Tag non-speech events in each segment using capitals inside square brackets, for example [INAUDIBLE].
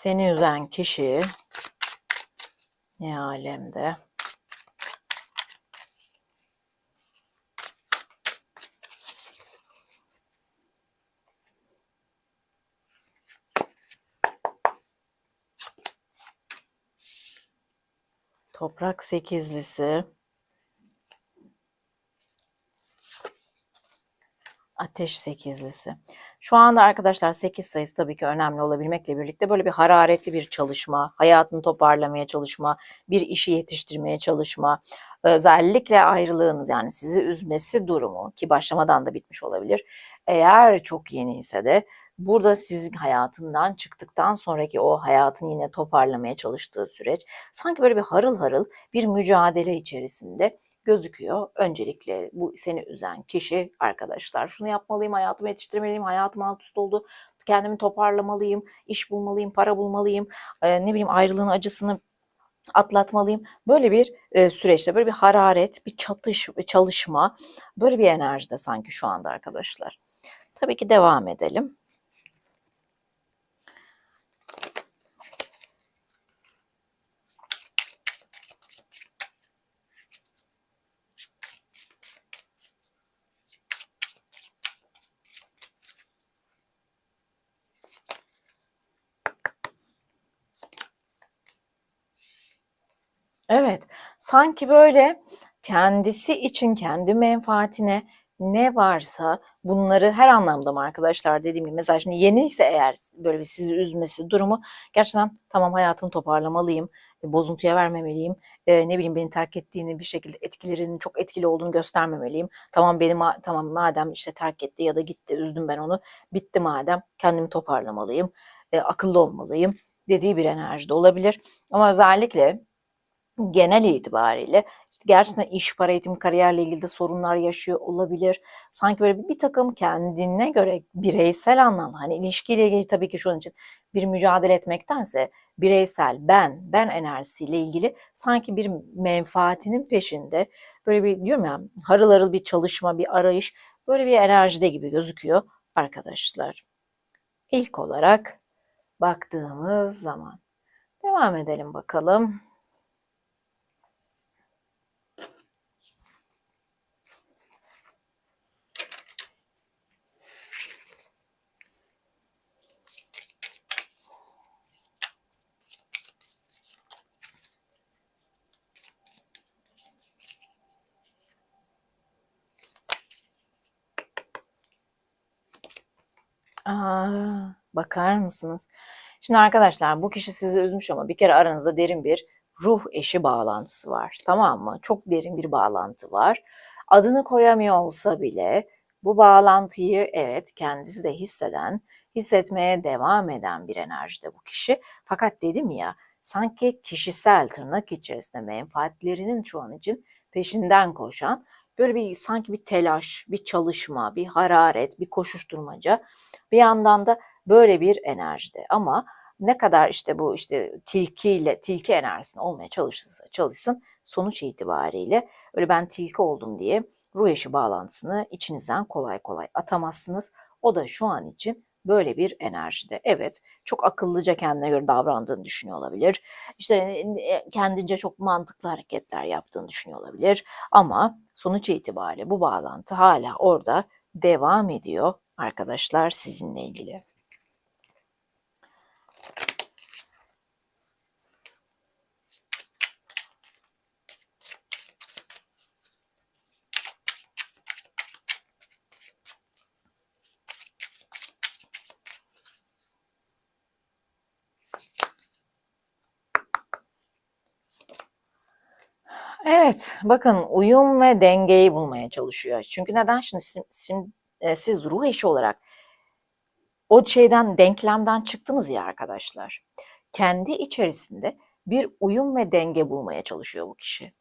Seni üzen kişi ne alemde? Toprak sekizlisi. Ateş sekizlisi. Şu anda arkadaşlar 8 sayısı tabii ki önemli olabilmekle birlikte böyle bir hararetli bir çalışma, hayatını toparlamaya çalışma, bir işi yetiştirmeye çalışma, özellikle ayrılığınız yani sizi üzmesi durumu ki başlamadan da bitmiş olabilir. Eğer çok yeni ise de burada sizin hayatından çıktıktan sonraki o hayatını yine toparlamaya çalıştığı süreç sanki böyle bir harıl harıl bir mücadele içerisinde gözüküyor. Öncelikle bu seni üzen kişi arkadaşlar. Şunu yapmalıyım, hayatımı yetiştirmeliyim, hayatım alt üst oldu, kendimi toparlamalıyım, iş bulmalıyım, para bulmalıyım, e, ne bileyim ayrılığın acısını atlatmalıyım. Böyle bir e, süreçte böyle bir hararet, bir çatış, bir çalışma, böyle bir enerjide sanki şu anda arkadaşlar. Tabii ki devam edelim. Evet, sanki böyle kendisi için, kendi menfaatine ne varsa bunları her anlamda mı arkadaşlar dediğim gibi mesela şimdi yeni ise eğer böyle bir sizi üzmesi durumu gerçekten tamam hayatımı toparlamalıyım, e, bozuntuya vermemeliyim, e, ne bileyim beni terk ettiğini bir şekilde etkilerinin çok etkili olduğunu göstermemeliyim. Tamam benim tamam madem işte terk etti ya da gitti üzdüm ben onu bitti madem kendimi toparlamalıyım, e, akıllı olmalıyım dediği bir enerjide olabilir. Ama özellikle genel itibariyle işte gerçekten iş, para, eğitim, kariyerle ilgili de sorunlar yaşıyor olabilir. Sanki böyle bir takım kendine göre bireysel anlamda hani ilişkiyle ilgili tabii ki şunun için bir mücadele etmektense bireysel ben, ben enerjisiyle ilgili sanki bir menfaatinin peşinde böyle bir diyorum ya harıl harıl bir çalışma, bir arayış böyle bir enerjide gibi gözüküyor arkadaşlar. İlk olarak baktığımız zaman devam edelim bakalım. Aa, bakar mısınız? Şimdi arkadaşlar bu kişi sizi üzmüş ama bir kere aranızda derin bir ruh eşi bağlantısı var. Tamam mı? Çok derin bir bağlantı var. Adını koyamıyor olsa bile bu bağlantıyı evet kendisi de hisseden, hissetmeye devam eden bir enerjide bu kişi. Fakat dedim ya sanki kişisel tırnak içerisinde menfaatlerinin şu an için peşinden koşan böyle bir sanki bir telaş, bir çalışma, bir hararet, bir koşuşturmaca bir yandan da böyle bir enerjide ama ne kadar işte bu işte tilkiyle tilki enerjisini olmaya çalışırsa çalışsın sonuç itibariyle öyle ben tilki oldum diye ruh eşi bağlantısını içinizden kolay kolay atamazsınız. O da şu an için böyle bir enerjide. Evet, çok akıllıca kendine göre davrandığını düşünüyor olabilir. İşte e, kendince çok mantıklı hareketler yaptığını düşünüyor olabilir. Ama sonuç itibariyle bu bağlantı hala orada devam ediyor arkadaşlar sizinle ilgili. Evet, bakın uyum ve dengeyi bulmaya çalışıyor. Çünkü neden? Şimdi, şimdi e, siz ruh eşi olarak o şeyden denklemden çıktınız ya arkadaşlar. Kendi içerisinde bir uyum ve denge bulmaya çalışıyor bu kişi.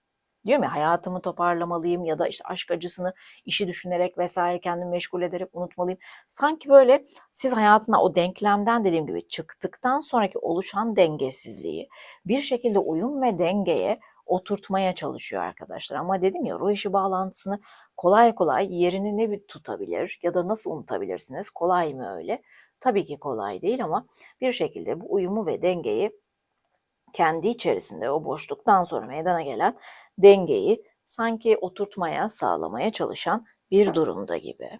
Diyor ya hayatımı toparlamalıyım ya da işte aşk acısını işi düşünerek vesaire kendimi meşgul ederek unutmalıyım. Sanki böyle siz hayatına o denklemden dediğim gibi çıktıktan sonraki oluşan dengesizliği bir şekilde uyum ve dengeye oturtmaya çalışıyor arkadaşlar. Ama dedim ya ruh işi bağlantısını kolay kolay yerini ne bir tutabilir ya da nasıl unutabilirsiniz? Kolay mı öyle? Tabii ki kolay değil ama bir şekilde bu uyumu ve dengeyi kendi içerisinde o boşluktan sonra meydana gelen dengeyi sanki oturtmaya, sağlamaya çalışan bir durumda gibi.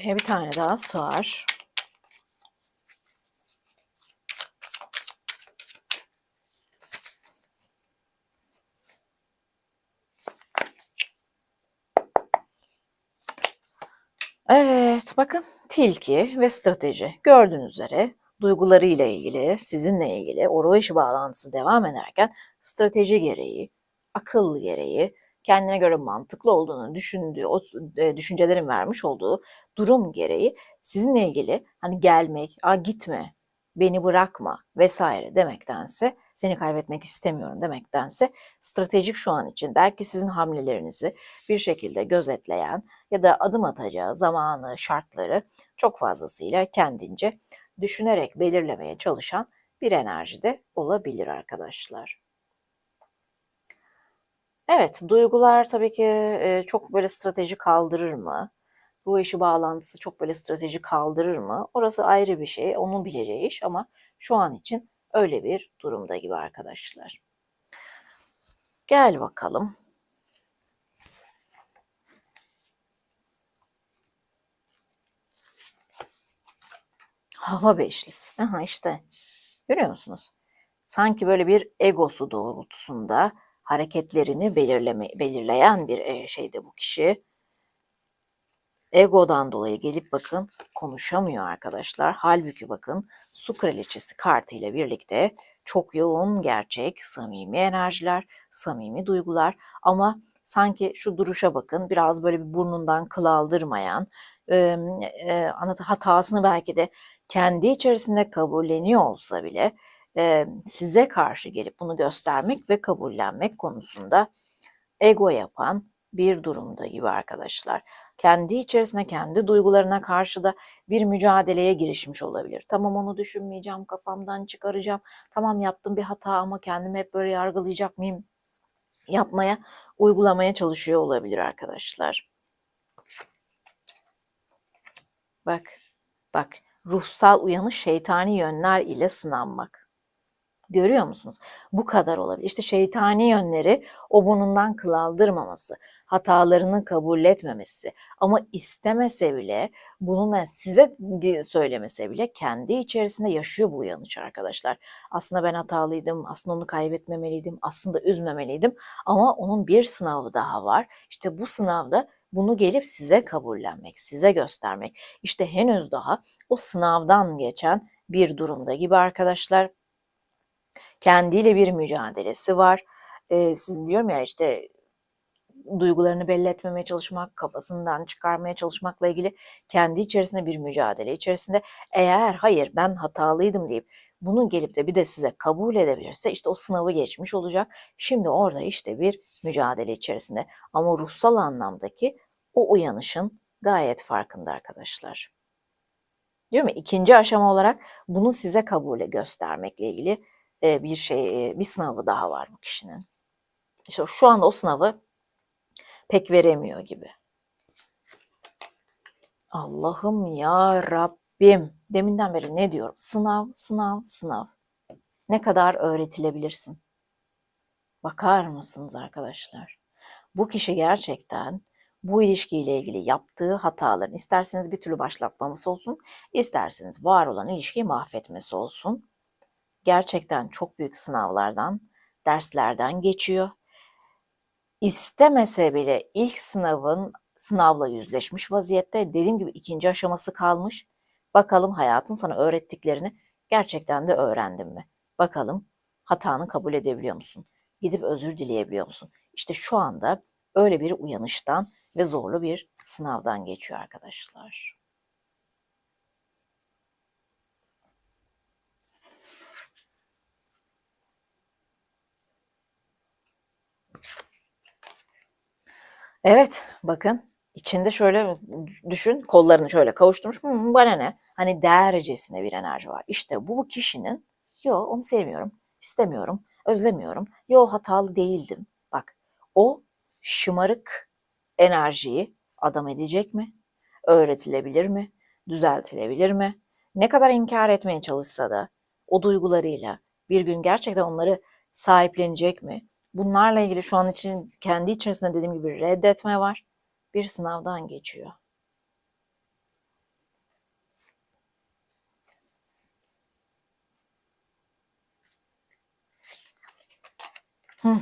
Buraya bir tane daha sığar. Evet, bakın tilki ve strateji. Gördüğünüz üzere duygularıyla ilgili, sizinle ilgili o ruh eşi bağlantısı devam ederken strateji gereği, akıl gereği, kendine göre mantıklı olduğunu düşündüğü, o e, düşüncelerin vermiş olduğu durum gereği sizinle ilgili hani gelmek, a gitme, beni bırakma vesaire demektense seni kaybetmek istemiyorum demektense stratejik şu an için belki sizin hamlelerinizi bir şekilde gözetleyen ya da adım atacağı zamanı, şartları çok fazlasıyla kendince düşünerek belirlemeye çalışan bir enerji de olabilir arkadaşlar. Evet, duygular tabii ki çok böyle strateji kaldırır mı? Bu işi bağlantısı çok böyle strateji kaldırır mı? Orası ayrı bir şey, onun bileceği iş ama şu an için öyle bir durumda gibi arkadaşlar. Gel bakalım. Hava beşlisi. Aha işte. Görüyor musunuz? Sanki böyle bir egosu doğrultusunda hareketlerini belirleme, belirleyen bir e, şeyde bu kişi. Egodan dolayı gelip bakın konuşamıyor arkadaşlar. Halbuki bakın su kraliçesi kartı ile birlikte çok yoğun, gerçek, samimi enerjiler, samimi duygular ama sanki şu duruşa bakın biraz böyle bir burnundan kıl aldırmayan, e, e, hatasını belki de kendi içerisinde kabulleniyor olsa bile e, size karşı gelip bunu göstermek ve kabullenmek konusunda ego yapan bir durumda gibi arkadaşlar. Kendi içerisinde kendi duygularına karşı da bir mücadeleye girişmiş olabilir. Tamam onu düşünmeyeceğim, kafamdan çıkaracağım. Tamam yaptım bir hata ama kendimi hep böyle yargılayacak mıyım? Yapmaya, uygulamaya çalışıyor olabilir arkadaşlar. Bak, bak ruhsal uyanış şeytani yönler ile sınanmak. Görüyor musunuz? Bu kadar olabilir. İşte şeytani yönleri o burnundan kıl aldırmaması, hatalarını kabul etmemesi ama istemese bile bununla size söylemese bile kendi içerisinde yaşıyor bu uyanış arkadaşlar. Aslında ben hatalıydım, aslında onu kaybetmemeliydim, aslında üzmemeliydim ama onun bir sınavı daha var. İşte bu sınavda bunu gelip size kabullenmek, size göstermek. İşte henüz daha o sınavdan geçen bir durumda gibi arkadaşlar. Kendiyle bir mücadelesi var. Ee, sizin diyorum ya işte duygularını belli etmemeye çalışmak, kafasından çıkarmaya çalışmakla ilgili kendi içerisinde bir mücadele içerisinde. Eğer hayır ben hatalıydım deyip bunu gelip de bir de size kabul edebilirse işte o sınavı geçmiş olacak. Şimdi orada işte bir mücadele içerisinde ama ruhsal anlamdaki o uyanışın gayet farkında arkadaşlar. Diyor mu? İkinci aşama olarak bunu size kabule göstermekle ilgili bir şey, bir sınavı daha var bu kişinin. İşte şu anda o sınavı pek veremiyor gibi. Allah'ım ya Rabbim. Deminden beri ne diyorum? Sınav, sınav, sınav. Ne kadar öğretilebilirsin? Bakar mısınız arkadaşlar? Bu kişi gerçekten bu ilişkiyle ilgili yaptığı hataların isterseniz bir türlü başlatmaması olsun, isterseniz var olan ilişkiyi mahvetmesi olsun. Gerçekten çok büyük sınavlardan, derslerden geçiyor. İstemese bile ilk sınavın sınavla yüzleşmiş vaziyette. Dediğim gibi ikinci aşaması kalmış. Bakalım hayatın sana öğrettiklerini Gerçekten de öğrendin mi? Bakalım hatanı kabul edebiliyor musun? Gidip özür dileyebiliyor musun? İşte şu anda öyle bir uyanıştan ve zorlu bir sınavdan geçiyor arkadaşlar. Evet, bakın içinde şöyle düşün, kollarını şöyle kavuşturmuş. Hmm, bana ne? Hani dercesine bir enerji var. İşte bu kişinin, yo onu sevmiyorum, istemiyorum, özlemiyorum. Yo hatalı değildim. Bak, o şımarık enerjiyi adam edecek mi? Öğretilebilir mi? Düzeltilebilir mi? Ne kadar inkar etmeye çalışsa da o duygularıyla bir gün gerçekten onları sahiplenecek mi? Bunlarla ilgili şu an için kendi içerisinde dediğim gibi reddetme var. Bir sınavdan geçiyor. Hı,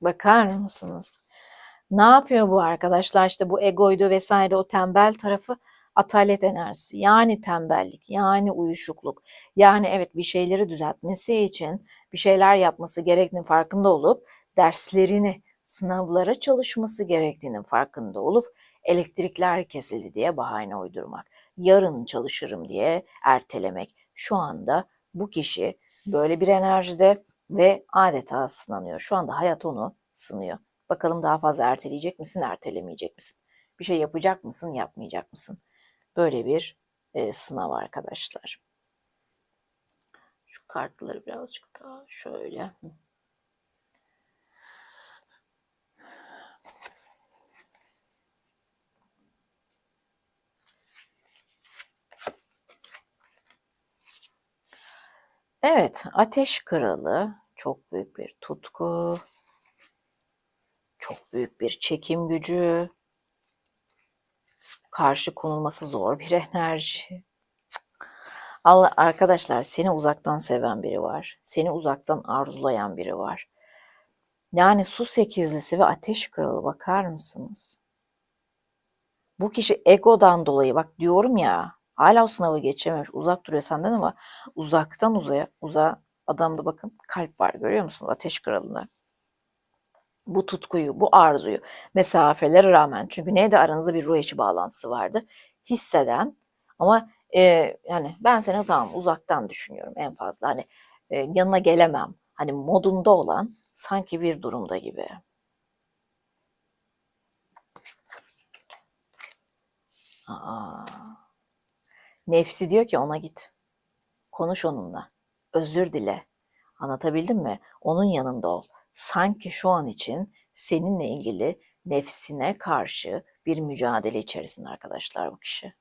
bakar mısınız? Ne yapıyor bu arkadaşlar? İşte bu egoydu vesaire o tembel tarafı atalet enerjisi. Yani tembellik, yani uyuşukluk. Yani evet bir şeyleri düzeltmesi için bir şeyler yapması gerektiğinin farkında olup derslerini, sınavlara çalışması gerektiğinin farkında olup elektrikler kesildi diye bahane uydurmak. Yarın çalışırım diye ertelemek. Şu anda bu kişi böyle bir enerjide ve adeta sınanıyor. Şu anda hayat onu sınıyor. Bakalım daha fazla erteleyecek misin, ertelemeyecek misin? Bir şey yapacak mısın, yapmayacak mısın? Böyle bir e, sınav arkadaşlar. Şu kartları birazcık daha şöyle. Evet, ateş kralı çok büyük bir tutku, çok büyük bir çekim gücü, karşı konulması zor bir enerji. Allah arkadaşlar seni uzaktan seven biri var. Seni uzaktan arzulayan biri var. Yani su sekizlisi ve ateş kralı bakar mısınız? Bu kişi egodan dolayı bak diyorum ya hala o sınavı geçememiş uzak duruyor senden ama uzaktan uzaya uza adamda bakın kalp var görüyor musunuz ateş kralında bu tutkuyu, bu arzuyu mesafelere rağmen çünkü neydi aranızda bir ruh eşi bağlantısı vardı. Hisseden ama e, yani ben seni tamam uzaktan düşünüyorum en fazla hani e, yanına gelemem. Hani modunda olan sanki bir durumda gibi. Aa. Nefsi diyor ki ona git. Konuş onunla. Özür dile. Anlatabildim mi? Onun yanında ol sanki şu an için seninle ilgili nefsine karşı bir mücadele içerisinde arkadaşlar bu kişi.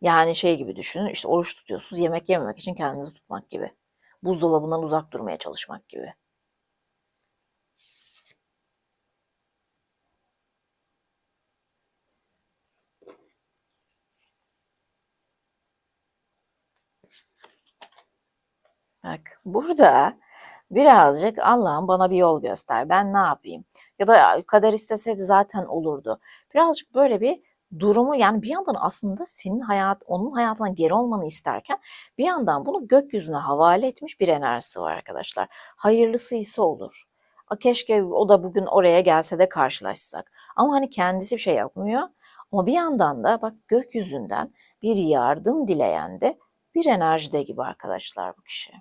Yani şey gibi düşünün işte oruç tutuyorsunuz yemek yememek için kendinizi tutmak gibi. Buzdolabından uzak durmaya çalışmak gibi. Bak burada birazcık Allah'ım bana bir yol göster. Ben ne yapayım? Ya da kader isteseydi zaten olurdu. Birazcık böyle bir durumu yani bir yandan aslında senin hayat onun hayatına geri olmanı isterken bir yandan bunu gökyüzüne havale etmiş bir enerjisi var arkadaşlar. Hayırlısı ise olur. Keşke o da bugün oraya gelse de karşılaşsak. Ama hani kendisi bir şey yapmıyor. Ama bir yandan da bak gökyüzünden bir yardım dileyen de bir enerjide gibi arkadaşlar bu kişi.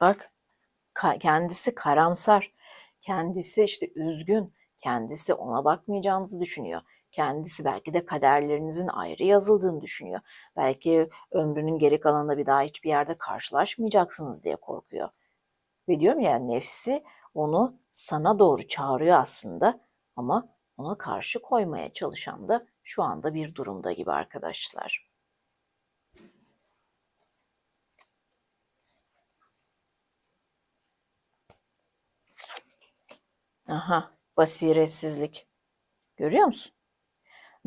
Bak kendisi karamsar, kendisi işte üzgün, kendisi ona bakmayacağınızı düşünüyor. Kendisi belki de kaderlerinizin ayrı yazıldığını düşünüyor. Belki ömrünün geri kalanında bir daha hiçbir yerde karşılaşmayacaksınız diye korkuyor. Ve diyorum ya nefsi onu sana doğru çağırıyor aslında ama ona karşı koymaya çalışan da şu anda bir durumda gibi arkadaşlar. Aha, basiretsizlik. Görüyor musun?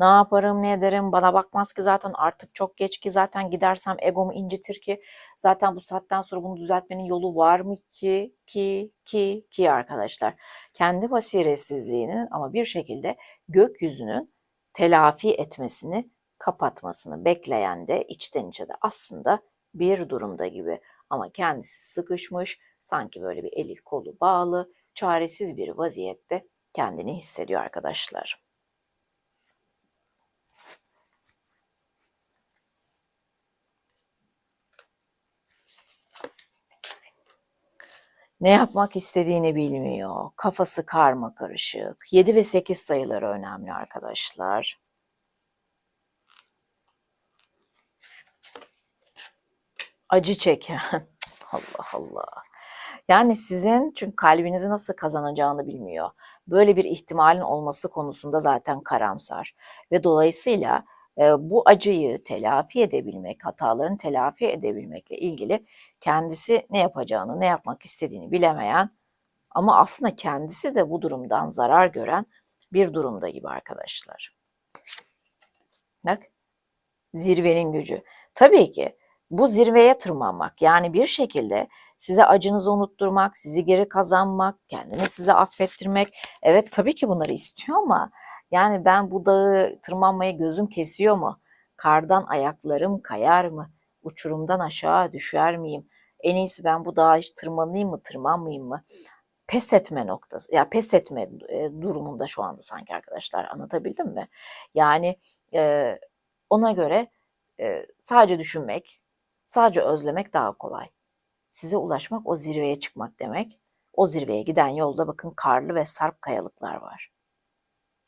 Ne yaparım ne ederim bana bakmaz ki zaten artık çok geç ki zaten gidersem egomu incitir ki zaten bu saatten sonra bunu düzeltmenin yolu var mı ki ki ki ki arkadaşlar. Kendi basiretsizliğini ama bir şekilde gökyüzünün telafi etmesini kapatmasını bekleyen de içten içe de aslında bir durumda gibi. Ama kendisi sıkışmış, sanki böyle bir eli kolu bağlı, çaresiz bir vaziyette kendini hissediyor arkadaşlar. Ne yapmak istediğini bilmiyor. Kafası karma karışık. 7 ve 8 sayıları önemli arkadaşlar. Acı çeken. [LAUGHS] Allah Allah. Yani sizin çünkü kalbinizi nasıl kazanacağını bilmiyor. Böyle bir ihtimalin olması konusunda zaten karamsar. Ve dolayısıyla bu acıyı telafi edebilmek, hatalarını telafi edebilmekle ilgili kendisi ne yapacağını, ne yapmak istediğini bilemeyen ama aslında kendisi de bu durumdan zarar gören bir durumda gibi arkadaşlar. Bak, zirvenin gücü. Tabii ki bu zirveye tırmanmak yani bir şekilde size acınızı unutturmak, sizi geri kazanmak, kendini size affettirmek. Evet tabii ki bunları istiyor ama yani ben bu dağı tırmanmaya gözüm kesiyor mu? Kardan ayaklarım kayar mı? Uçurumdan aşağı düşer miyim? En iyisi ben bu dağa hiç tırmanayım mı, tırmanmayayım mı? Pes etme noktası, ya pes etme e, durumunda şu anda sanki arkadaşlar anlatabildim mi? Yani e, ona göre e, sadece düşünmek, sadece özlemek daha kolay. Size ulaşmak o zirveye çıkmak demek. O zirveye giden yolda bakın karlı ve sarp kayalıklar var.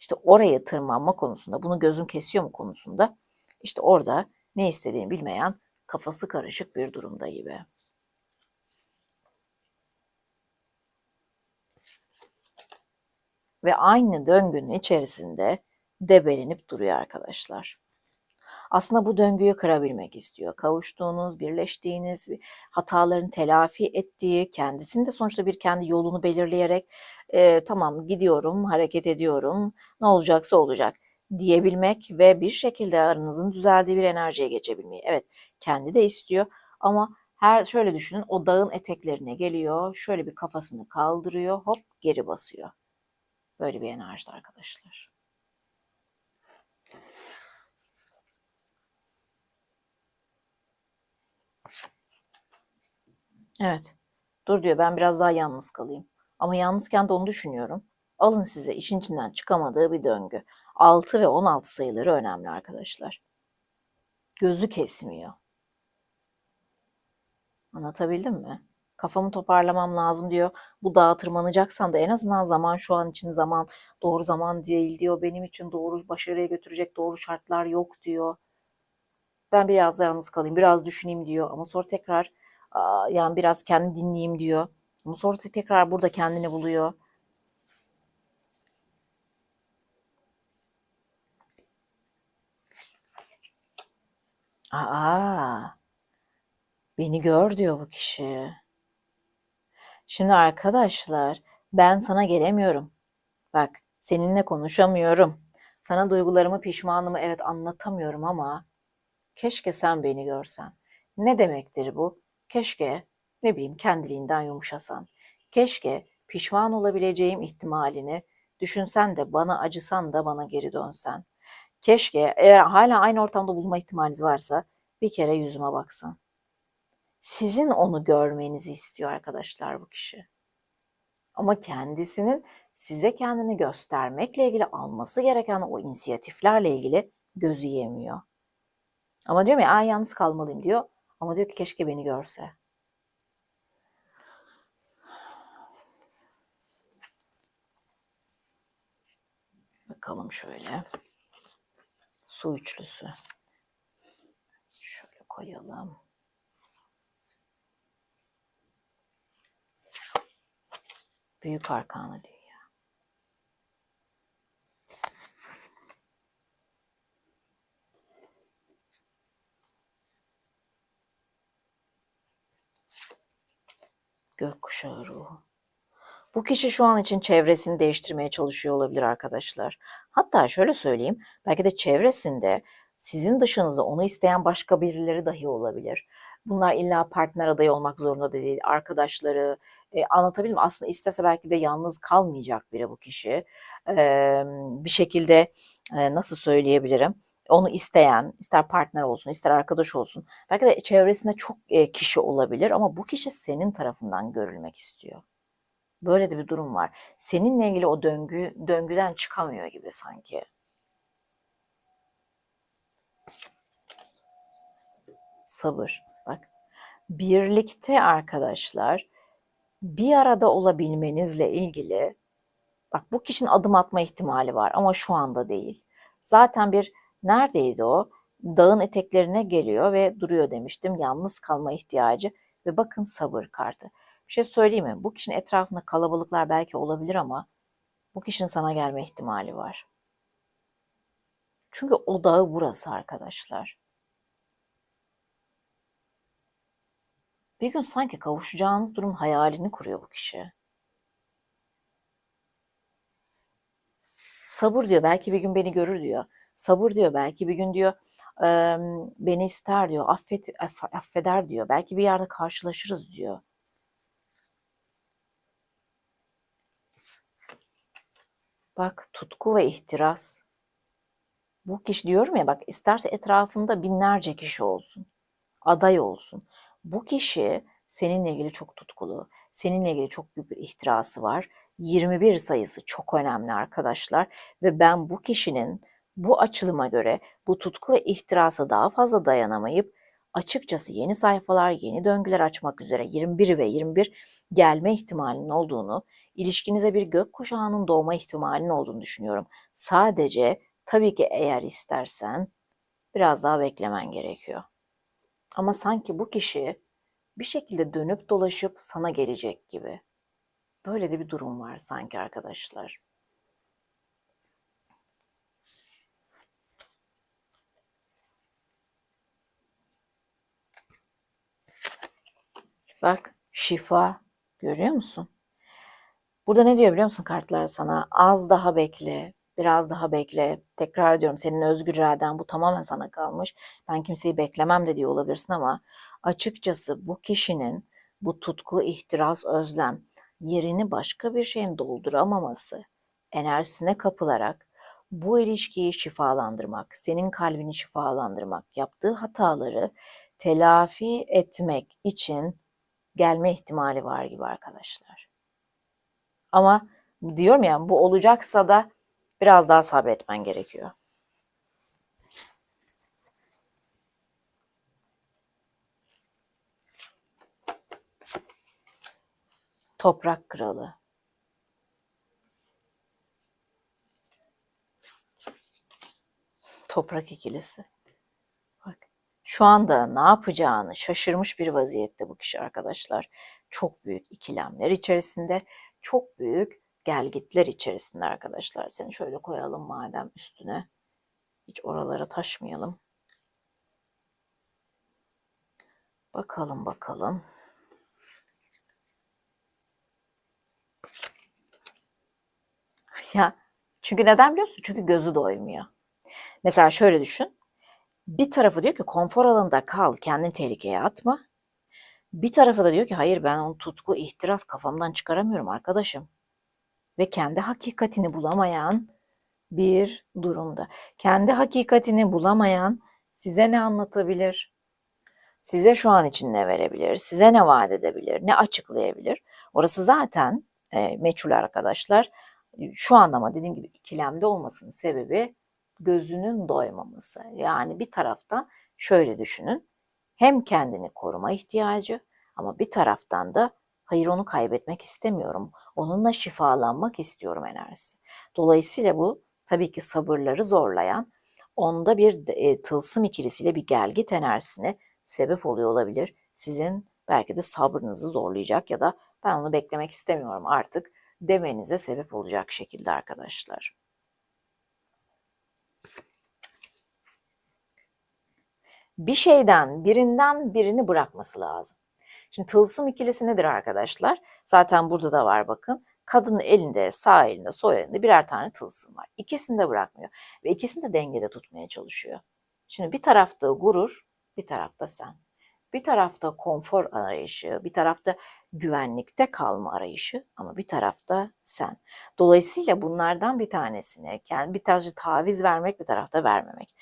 İşte oraya tırmanma konusunda, bunu gözüm kesiyor mu konusunda işte orada ne istediğini bilmeyen kafası karışık bir durumda gibi. Ve aynı döngünün içerisinde debelenip duruyor arkadaşlar. Aslında bu döngüyü kırabilmek istiyor. Kavuştuğunuz, birleştiğiniz, hataların telafi ettiği, kendisinin de sonuçta bir kendi yolunu belirleyerek e, tamam gidiyorum, hareket ediyorum, ne olacaksa olacak diyebilmek ve bir şekilde aranızın düzeldiği bir enerjiye geçebilmeyi. Evet, kendi de istiyor ama her şöyle düşünün o dağın eteklerine geliyor, şöyle bir kafasını kaldırıyor, hop geri basıyor. Böyle bir enerjide arkadaşlar. Evet. Dur diyor ben biraz daha yalnız kalayım. Ama yalnızken de onu düşünüyorum. Alın size işin içinden çıkamadığı bir döngü. 6 ve 16 sayıları önemli arkadaşlar. Gözü kesmiyor. Anlatabildim mi? Kafamı toparlamam lazım diyor. Bu dağa tırmanacaksam da en azından zaman şu an için zaman doğru zaman değil diyor. Benim için doğru başarıya götürecek doğru şartlar yok diyor. Ben biraz yalnız kalayım, biraz düşüneyim diyor. Ama sonra tekrar yani biraz kendi dinleyeyim diyor. Ama sonra tekrar burada kendini buluyor. Aa, beni gör diyor bu kişi. Şimdi arkadaşlar ben sana gelemiyorum. Bak seninle konuşamıyorum. Sana duygularımı, pişmanımı evet anlatamıyorum ama keşke sen beni görsen. Ne demektir bu? Keşke ne bileyim kendiliğinden yumuşasan. Keşke pişman olabileceğim ihtimalini düşünsen de bana acısan da bana geri dönsen. Keşke eğer hala aynı ortamda bulma ihtimaliniz varsa bir kere yüzüme baksan. Sizin onu görmenizi istiyor arkadaşlar bu kişi. Ama kendisinin size kendini göstermekle ilgili alması gereken o inisiyatiflerle ilgili gözü yemiyor. Ama diyorum ya yalnız kalmalıyım diyor. Ama diyor ki keşke beni görse. Bakalım şöyle. Su üçlüsü. Şöyle koyalım. Büyük arkanı diyor. gökkuşağı ruhu. Bu kişi şu an için çevresini değiştirmeye çalışıyor olabilir arkadaşlar. Hatta şöyle söyleyeyim, belki de çevresinde sizin dışınızda onu isteyen başka birileri dahi olabilir. Bunlar illa partner adayı olmak zorunda değil, arkadaşları. E, anlatabildim? Aslında istese belki de yalnız kalmayacak biri bu kişi. E, bir şekilde e, nasıl söyleyebilirim? Onu isteyen, ister partner olsun, ister arkadaş olsun. Belki de çevresinde çok e, kişi olabilir ama bu kişi senin tarafından görülmek istiyor. Böyle de bir durum var. Seninle ilgili o döngü döngüden çıkamıyor gibi sanki. Sabır. Bak. Birlikte arkadaşlar bir arada olabilmenizle ilgili bak bu kişinin adım atma ihtimali var ama şu anda değil. Zaten bir neredeydi o? Dağın eteklerine geliyor ve duruyor demiştim. Yalnız kalma ihtiyacı ve bakın sabır kartı. Bir şey söyleyeyim mi? Bu kişinin etrafında kalabalıklar belki olabilir ama bu kişinin sana gelme ihtimali var. Çünkü o dağı burası arkadaşlar. Bir gün sanki kavuşacağınız durum hayalini kuruyor bu kişi. Sabır diyor belki bir gün beni görür diyor. Sabır diyor belki bir gün diyor beni ister diyor. Affet, affeder diyor. Belki bir yerde karşılaşırız diyor. Bak tutku ve ihtiras. Bu kişi diyorum ya bak isterse etrafında binlerce kişi olsun. Aday olsun. Bu kişi seninle ilgili çok tutkulu. Seninle ilgili çok büyük bir ihtirası var. 21 sayısı çok önemli arkadaşlar ve ben bu kişinin bu açılıma göre bu tutku ve ihtirasa daha fazla dayanamayıp açıkçası yeni sayfalar, yeni döngüler açmak üzere 21 ve 21 gelme ihtimalinin olduğunu, ilişkinize bir gökkuşağının doğma ihtimalinin olduğunu düşünüyorum. Sadece tabii ki eğer istersen biraz daha beklemen gerekiyor. Ama sanki bu kişi bir şekilde dönüp dolaşıp sana gelecek gibi. Böyle de bir durum var sanki arkadaşlar. Bak şifa görüyor musun? Burada ne diyor biliyor musun kartlar sana? Az daha bekle, biraz daha bekle. Tekrar diyorum senin özgür iraden bu tamamen sana kalmış. Ben kimseyi beklemem de diyor olabilirsin ama açıkçası bu kişinin bu tutku, ihtiras, özlem yerini başka bir şeyin dolduramaması, enerjisine kapılarak bu ilişkiyi şifalandırmak, senin kalbini şifalandırmak, yaptığı hataları telafi etmek için gelme ihtimali var gibi arkadaşlar. Ama diyorum ya bu olacaksa da biraz daha sabretmen gerekiyor. Toprak kralı. Toprak ikilisi. Bak. Şu anda ne yapacağını şaşırmış bir vaziyette bu kişi arkadaşlar. Çok büyük ikilemler içerisinde, çok büyük gelgitler içerisinde arkadaşlar. Seni şöyle koyalım madem üstüne. Hiç oralara taşmayalım. Bakalım bakalım. Ya çünkü neden biliyorsun? Çünkü gözü doymuyor. Mesela şöyle düşün. Bir tarafı diyor ki konfor alanında kal, kendini tehlikeye atma. Bir tarafı da diyor ki hayır ben onu tutku, ihtiras kafamdan çıkaramıyorum arkadaşım. Ve kendi hakikatini bulamayan bir durumda. Kendi hakikatini bulamayan size ne anlatabilir? Size şu an için ne verebilir? Size ne vaat edebilir? Ne açıklayabilir? Orası zaten e, meçhul arkadaşlar. Şu an ama dediğim gibi ikilemde olmasının sebebi gözünün doymaması. Yani bir taraftan şöyle düşünün. Hem kendini koruma ihtiyacı ama bir taraftan da hayır onu kaybetmek istemiyorum. Onunla şifalanmak istiyorum enerjisi. Dolayısıyla bu tabii ki sabırları zorlayan onda bir e, tılsım ikilisiyle bir gelgit enerjisine sebep oluyor olabilir. Sizin belki de sabrınızı zorlayacak ya da ben onu beklemek istemiyorum artık demenize sebep olacak şekilde arkadaşlar. Bir şeyden, birinden birini bırakması lazım. Şimdi tılsım ikilisi nedir arkadaşlar? Zaten burada da var bakın. Kadının elinde, sağ elinde, sol elinde birer tane tılsım var. İkisini de bırakmıyor ve ikisini de dengede tutmaya çalışıyor. Şimdi bir tarafta gurur, bir tarafta sen. Bir tarafta konfor arayışı, bir tarafta güvenlikte kalma arayışı ama bir tarafta sen. Dolayısıyla bunlardan bir tanesine yani bir tarafta taviz vermek, bir tarafta vermemek.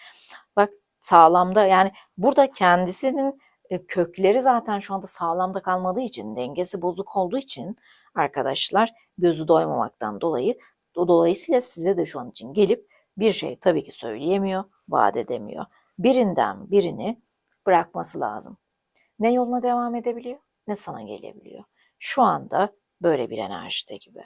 Bak sağlamda yani burada kendisinin e, kökleri zaten şu anda sağlamda kalmadığı için, dengesi bozuk olduğu için arkadaşlar gözü doymamaktan dolayı dolayısıyla size de şu an için gelip bir şey tabii ki söyleyemiyor, vaat edemiyor. Birinden birini bırakması lazım. Ne yoluna devam edebiliyor ne sana gelebiliyor. Şu anda böyle bir enerjide gibi.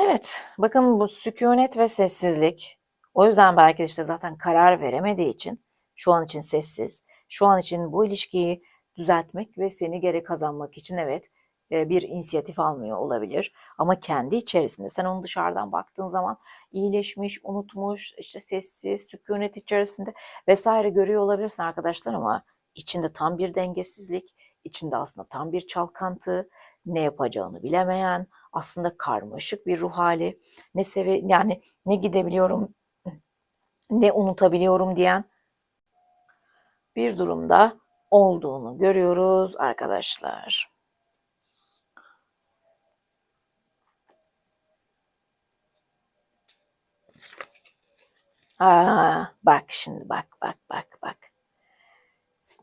Evet, bakın bu sükunet ve sessizlik. O yüzden belki işte zaten karar veremediği için şu an için sessiz. Şu an için bu ilişkiyi düzeltmek ve seni geri kazanmak için evet e, bir inisiyatif almıyor olabilir. Ama kendi içerisinde sen onu dışarıdan baktığın zaman iyileşmiş, unutmuş, işte sessiz, sükunet içerisinde vesaire görüyor olabilirsin arkadaşlar ama içinde tam bir dengesizlik, içinde aslında tam bir çalkantı, ne yapacağını bilemeyen, aslında karmaşık bir ruh hali, ne seve yani ne gidebiliyorum, ne unutabiliyorum diyen bir durumda olduğunu görüyoruz arkadaşlar. Aa, bak şimdi bak bak bak bak.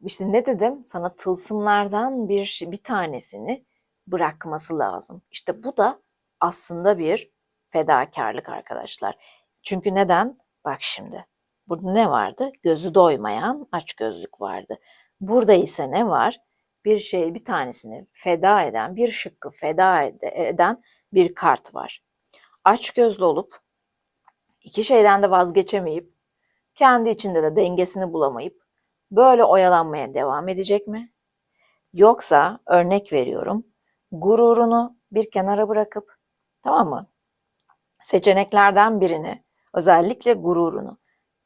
İşte ne dedim? Sana tılsımlardan bir bir tanesini bırakması lazım. İşte bu da aslında bir fedakarlık arkadaşlar. Çünkü neden? Bak şimdi. Burada ne vardı? Gözü doymayan aç gözlük vardı. Burada ise ne var? Bir şey bir tanesini feda eden, bir şıkkı feda eden bir kart var. Aç gözlü olup iki şeyden de vazgeçemeyip kendi içinde de dengesini bulamayıp böyle oyalanmaya devam edecek mi? Yoksa örnek veriyorum gururunu bir kenara bırakıp tamam mı? Seçeneklerden birini özellikle gururunu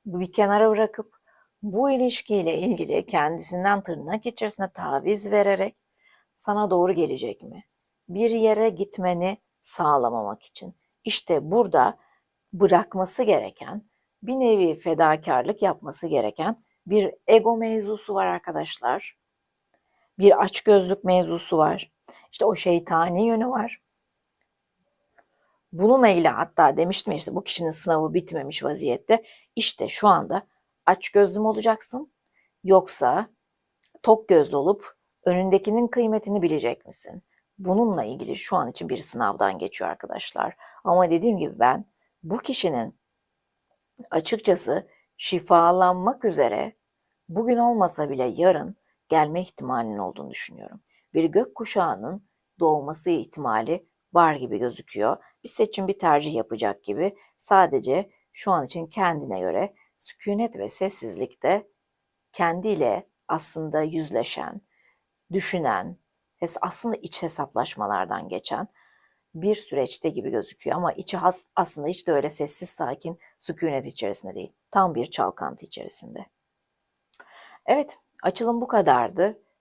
bir kenara bırakıp bu ilişkiyle ilgili kendisinden tırnak içerisinde taviz vererek sana doğru gelecek mi? Bir yere gitmeni sağlamamak için. İşte burada bırakması gereken, bir nevi fedakarlık yapması gereken bir ego mevzusu var arkadaşlar. Bir açgözlük mevzusu var. İşte o şeytani yönü var. Bununla ilgili hatta demiştim işte bu kişinin sınavı bitmemiş vaziyette. İşte şu anda aç gözlü mü olacaksın yoksa tok gözlü olup önündekinin kıymetini bilecek misin? Bununla ilgili şu an için bir sınavdan geçiyor arkadaşlar. Ama dediğim gibi ben bu kişinin açıkçası şifalanmak üzere bugün olmasa bile yarın gelme ihtimalinin olduğunu düşünüyorum. Bir gök kuşağının doğması ihtimali var gibi gözüküyor. Bir seçim, bir tercih yapacak gibi. Sadece şu an için kendine göre sükunet ve sessizlikte kendiyle aslında yüzleşen, düşünen, aslında iç hesaplaşmalardan geçen bir süreçte gibi gözüküyor ama içi has, aslında hiç de öyle sessiz sakin sükunet içerisinde değil. Tam bir çalkantı içerisinde. Evet, açılım bu kadardı.